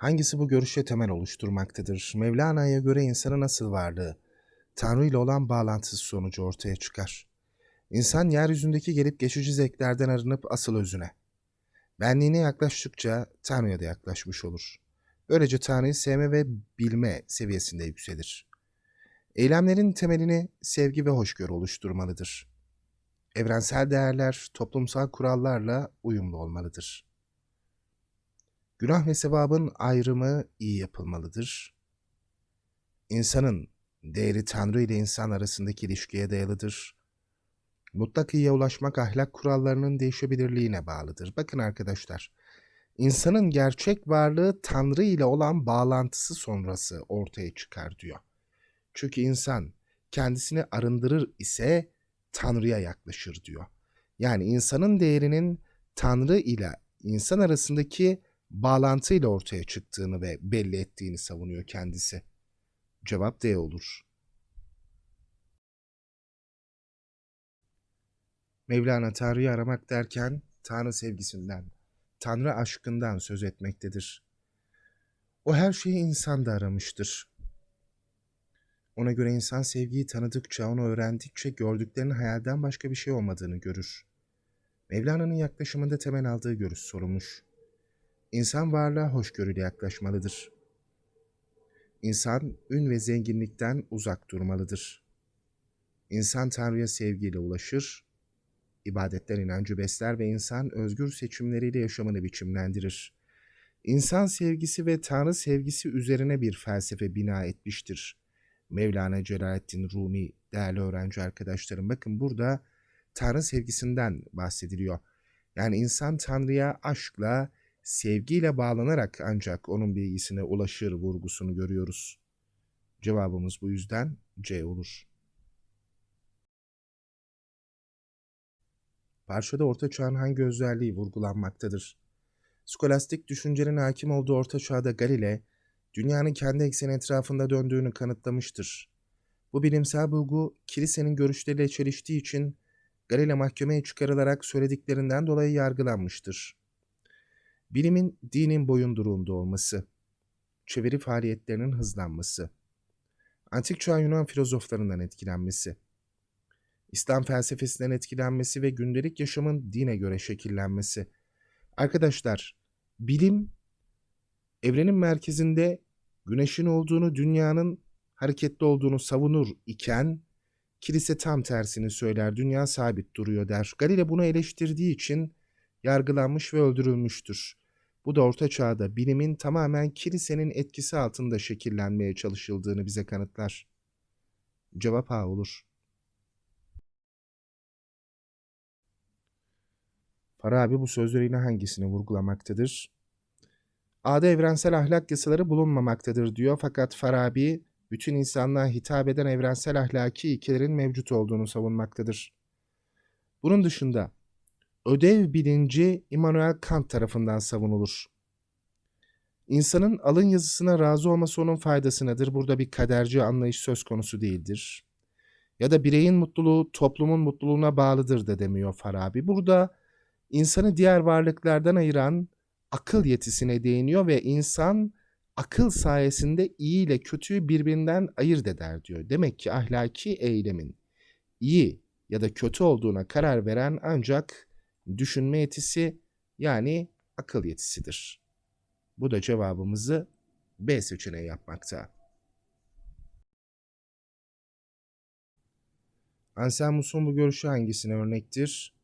Hangisi bu görüşe temel oluşturmaktadır? Mevlana'ya göre insanın asıl varlığı, Tanrı ile olan bağlantısı sonucu ortaya çıkar. İnsan yeryüzündeki gelip geçici zevklerden arınıp asıl özüne, benliğine yaklaştıkça Tanrı'ya da yaklaşmış olur. Böylece Tanrı'yı sevme ve bilme seviyesinde yükselir. Eylemlerin temelini sevgi ve hoşgörü oluşturmalıdır. Evrensel değerler toplumsal kurallarla uyumlu olmalıdır. Günah ve sevabın ayrımı iyi yapılmalıdır. İnsanın değeri Tanrı ile insan arasındaki ilişkiye dayalıdır. Mutlak iyiye ulaşmak ahlak kurallarının değişebilirliğine bağlıdır. Bakın arkadaşlar, insanın gerçek varlığı Tanrı ile olan bağlantısı sonrası ortaya çıkar diyor. Çünkü insan kendisini arındırır ise Tanrı'ya yaklaşır diyor. Yani insanın değerinin Tanrı ile insan arasındaki bağlantıyla ortaya çıktığını ve belli ettiğini savunuyor kendisi. Cevap D olur. Mevlana Tanrı'yı aramak derken Tanrı sevgisinden, Tanrı aşkından söz etmektedir. O her şeyi insanda aramıştır. Ona göre insan sevgiyi tanıdıkça, onu öğrendikçe gördüklerinin hayalden başka bir şey olmadığını görür. Mevlana'nın yaklaşımında temel aldığı görüş sorulmuş. İnsan varlığa hoşgörüyle yaklaşmalıdır. İnsan ün ve zenginlikten uzak durmalıdır. İnsan Tanrı'ya sevgiyle ulaşır, ibadetten inancı besler ve insan özgür seçimleriyle yaşamını biçimlendirir. İnsan sevgisi ve Tanrı sevgisi üzerine bir felsefe bina etmiştir. Mevlana Celaleddin Rumi değerli öğrenci arkadaşlarım bakın burada Tanrı sevgisinden bahsediliyor. Yani insan Tanrı'ya aşkla, sevgiyle bağlanarak ancak onun bilgisine ulaşır vurgusunu görüyoruz. Cevabımız bu yüzden C olur. Parçada Orta Çağ'ın hangi özelliği vurgulanmaktadır? Skolastik düşüncenin hakim olduğu Orta Çağ'da Galile, dünyanın kendi ekseni etrafında döndüğünü kanıtlamıştır. Bu bilimsel bulgu kilisenin görüşleriyle çeliştiği için Galile mahkemeye çıkarılarak söylediklerinden dolayı yargılanmıştır. Bilimin dinin boyunduruğunda olması, çeviri faaliyetlerinin hızlanması, antik çağ Yunan filozoflarından etkilenmesi, İslam felsefesinden etkilenmesi ve gündelik yaşamın dine göre şekillenmesi. Arkadaşlar, bilim evrenin merkezinde güneşin olduğunu, dünyanın hareketli olduğunu savunur iken kilise tam tersini söyler, dünya sabit duruyor der. Galile bunu eleştirdiği için yargılanmış ve öldürülmüştür. Bu da Orta Çağ'da bilimin tamamen kilisenin etkisi altında şekillenmeye çalışıldığını bize kanıtlar. Cevap A olur. Farabi bu sözleriyle hangisini vurgulamaktadır? A'da evrensel ahlak yasaları bulunmamaktadır diyor fakat Farabi bütün insanlığa hitap eden evrensel ahlaki ilkelerin mevcut olduğunu savunmaktadır. Bunun dışında ödev bilinci Immanuel Kant tarafından savunulur. İnsanın alın yazısına razı olması onun faydasınadır. Burada bir kaderci anlayış söz konusu değildir. Ya da bireyin mutluluğu toplumun mutluluğuna bağlıdır da demiyor Farabi. Burada insanı diğer varlıklardan ayıran akıl yetisine değiniyor ve insan akıl sayesinde iyi ile kötüyü birbirinden ayırt eder diyor. Demek ki ahlaki eylemin iyi ya da kötü olduğuna karar veren ancak düşünme yetisi yani akıl yetisidir. Bu da cevabımızı B seçeneği yapmakta. Anselmus'un bu görüşü hangisine örnektir?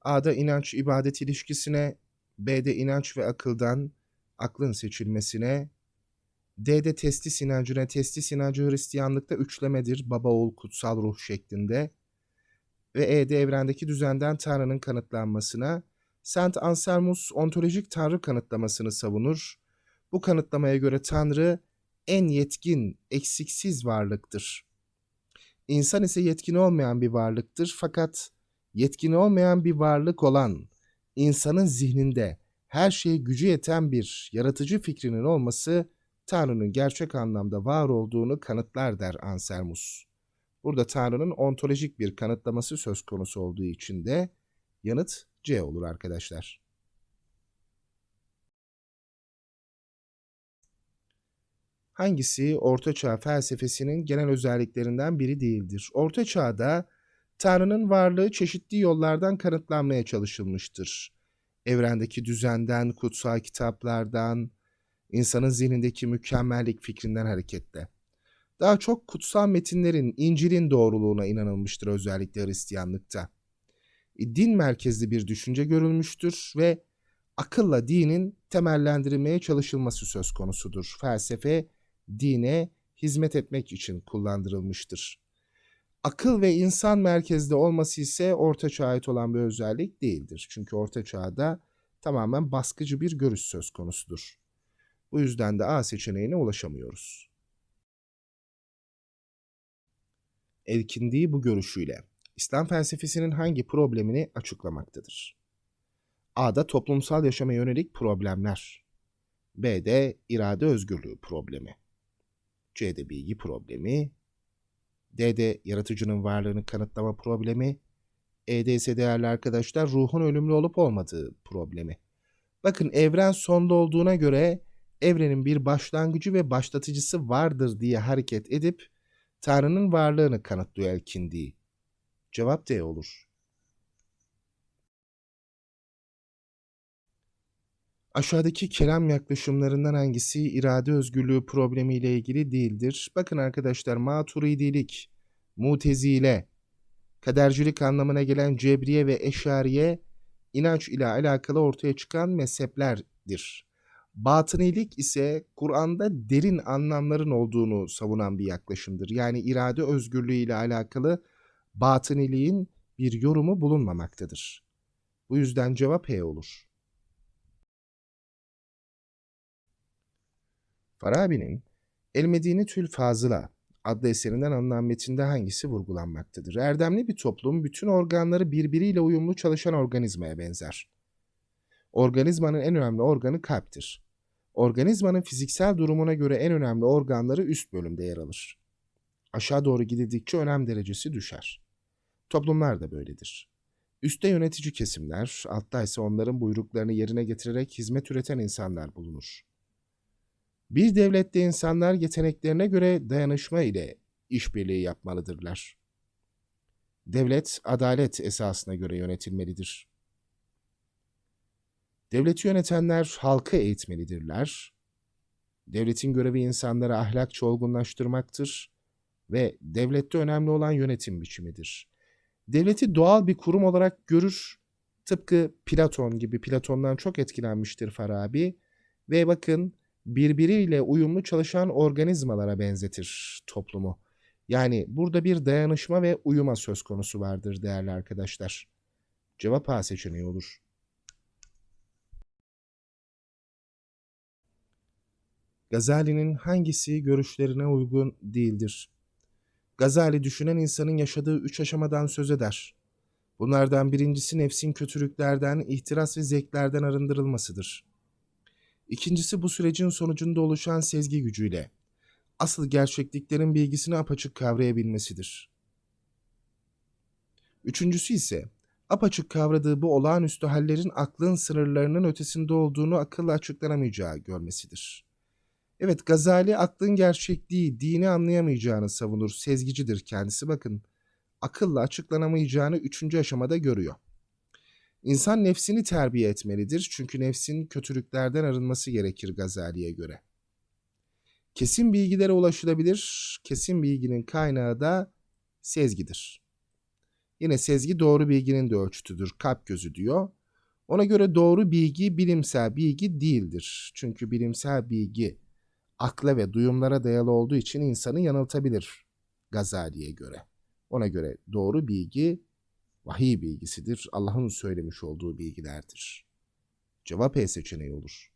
A'da inanç ibadet ilişkisine, B'de inanç ve akıldan aklın seçilmesine, D'de testis inancına, testis inancı Hristiyanlıkta üçlemedir, baba oğul kutsal ruh şeklinde ve E'de evrendeki düzenden Tanrı'nın kanıtlanmasına, Saint Anselmus ontolojik Tanrı kanıtlamasını savunur. Bu kanıtlamaya göre Tanrı en yetkin, eksiksiz varlıktır. İnsan ise yetkin olmayan bir varlıktır fakat yetkin olmayan bir varlık olan insanın zihninde her şeye gücü yeten bir yaratıcı fikrinin olması Tanrı'nın gerçek anlamda var olduğunu kanıtlar der Anselmus. Burada Tanrı'nın ontolojik bir kanıtlaması söz konusu olduğu için de yanıt C olur arkadaşlar. hangisi Orta Çağ felsefesinin genel özelliklerinden biri değildir? Orta Çağ'da Tanrı'nın varlığı çeşitli yollardan kanıtlanmaya çalışılmıştır. Evrendeki düzenden, kutsal kitaplardan, insanın zihnindeki mükemmellik fikrinden hareketle. Daha çok kutsal metinlerin, İncil'in doğruluğuna inanılmıştır özellikle Hristiyanlıkta. E, Din merkezli bir düşünce görülmüştür ve akılla dinin temellendirilmeye çalışılması söz konusudur. Felsefe dine hizmet etmek için kullandırılmıştır. Akıl ve insan merkezde olması ise Orta Çağ'a ait olan bir özellik değildir. Çünkü Orta Çağ'da tamamen baskıcı bir görüş söz konusudur. Bu yüzden de A seçeneğine ulaşamıyoruz. Elkindi bu görüşüyle İslam felsefesinin hangi problemini açıklamaktadır? A'da toplumsal yaşama yönelik problemler. B'de irade özgürlüğü problemi. C'de bilgi problemi. D'de yaratıcının varlığını kanıtlama problemi. E'de ise değerli arkadaşlar ruhun ölümlü olup olmadığı problemi. Bakın evren sonda olduğuna göre evrenin bir başlangıcı ve başlatıcısı vardır diye hareket edip Tanrı'nın varlığını kanıtlıyor Elkindi. Cevap D olur. Aşağıdaki kelam yaklaşımlarından hangisi irade özgürlüğü problemiyle ilgili değildir? Bakın arkadaşlar maturidilik, mutezile, kadercilik anlamına gelen cebriye ve eşariye inanç ile alakalı ortaya çıkan mezheplerdir. Batınilik ise Kur'an'da derin anlamların olduğunu savunan bir yaklaşımdır. Yani irade özgürlüğü ile alakalı batıniliğin bir yorumu bulunmamaktadır. Bu yüzden cevap E olur. Farabi'nin El Medine Tül Fazıla adlı eserinden alınan metinde hangisi vurgulanmaktadır? Erdemli bir toplum bütün organları birbiriyle uyumlu çalışan organizmaya benzer. Organizmanın en önemli organı kalptir. Organizmanın fiziksel durumuna göre en önemli organları üst bölümde yer alır. Aşağı doğru gidildikçe önem derecesi düşer. Toplumlar da böyledir. Üstte yönetici kesimler, altta ise onların buyruklarını yerine getirerek hizmet üreten insanlar bulunur. Bir devlette insanlar yeteneklerine göre dayanışma ile işbirliği yapmalıdırlar. Devlet adalet esasına göre yönetilmelidir. Devleti yönetenler halkı eğitmelidirler. Devletin görevi insanları ahlakça olgunlaştırmaktır ve devlette önemli olan yönetim biçimidir. Devleti doğal bir kurum olarak görür. Tıpkı Platon gibi Platon'dan çok etkilenmiştir Farabi ve bakın birbiriyle uyumlu çalışan organizmalara benzetir toplumu. Yani burada bir dayanışma ve uyuma söz konusu vardır değerli arkadaşlar. Cevap A seçeneği olur. Gazali'nin hangisi görüşlerine uygun değildir? Gazali düşünen insanın yaşadığı üç aşamadan söz eder. Bunlardan birincisi nefsin kötülüklerden, ihtiras ve zevklerden arındırılmasıdır. İkincisi bu sürecin sonucunda oluşan sezgi gücüyle asıl gerçekliklerin bilgisini apaçık kavrayabilmesidir. Üçüncüsü ise apaçık kavradığı bu olağanüstü hallerin aklın sınırlarının ötesinde olduğunu akılla açıklanamayacağı görmesidir. Evet Gazali aklın gerçekliği, dini anlayamayacağını savunur. Sezgicidir kendisi bakın. Akılla açıklanamayacağını üçüncü aşamada görüyor. İnsan nefsini terbiye etmelidir çünkü nefsin kötülüklerden arınması gerekir Gazali'ye göre. Kesin bilgilere ulaşılabilir, kesin bilginin kaynağı da sezgidir. Yine sezgi doğru bilginin de ölçütüdür, kalp gözü diyor. Ona göre doğru bilgi bilimsel bilgi değildir. Çünkü bilimsel bilgi akla ve duyumlara dayalı olduğu için insanı yanıltabilir Gazali'ye göre. Ona göre doğru bilgi vahiy bilgisidir. Allah'ın söylemiş olduğu bilgilerdir. Cevap E seçeneği olur.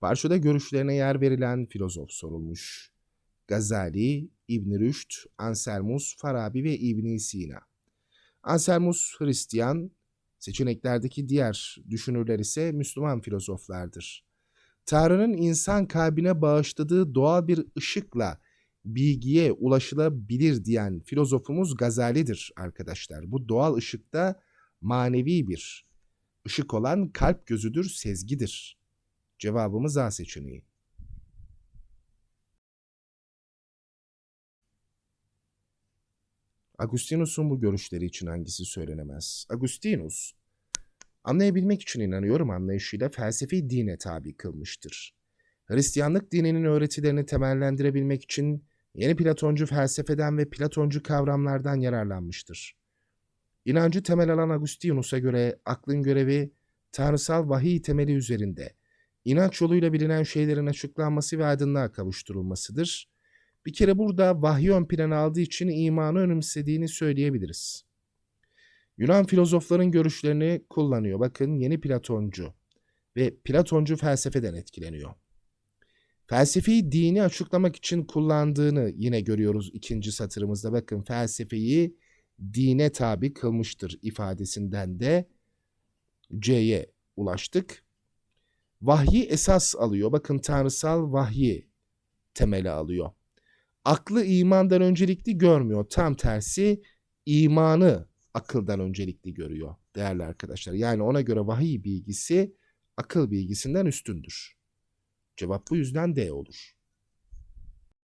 Parçada görüşlerine yer verilen filozof sorulmuş. Gazali, İbn Rüşd, Anselmus, Farabi ve İbn Sina. Anselmus Hristiyan, seçeneklerdeki diğer düşünürler ise Müslüman filozoflardır. Tanrı'nın insan kalbine bağışladığı doğal bir ışıkla bilgiye ulaşılabilir diyen filozofumuz Gazali'dir arkadaşlar. Bu doğal ışıkta manevi bir ışık olan kalp gözüdür, sezgidir. Cevabımız A seçeneği. Agustinus'un bu görüşleri için hangisi söylenemez? Agustinus, anlayabilmek için inanıyorum anlayışıyla felsefi dine tabi kılmıştır. Hristiyanlık dininin öğretilerini temellendirebilmek için yeni Platoncu felsefeden ve Platoncu kavramlardan yararlanmıştır. İnancı temel alan Agustinus'a göre aklın görevi tanrısal vahiy temeli üzerinde inanç yoluyla bilinen şeylerin açıklanması ve aydınlığa kavuşturulmasıdır. Bir kere burada vahyi ön plana aldığı için imanı önemsediğini söyleyebiliriz. Yunan filozofların görüşlerini kullanıyor. Bakın yeni Platoncu ve Platoncu felsefeden etkileniyor. Felsefi dini açıklamak için kullandığını yine görüyoruz ikinci satırımızda. Bakın felsefeyi dine tabi kılmıştır ifadesinden de C'ye ulaştık. Vahyi esas alıyor. Bakın tanrısal vahyi temeli alıyor. Aklı imandan öncelikli görmüyor. Tam tersi imanı akıldan öncelikli görüyor değerli arkadaşlar. Yani ona göre vahiy bilgisi akıl bilgisinden üstündür. Cevap bu yüzden D olur.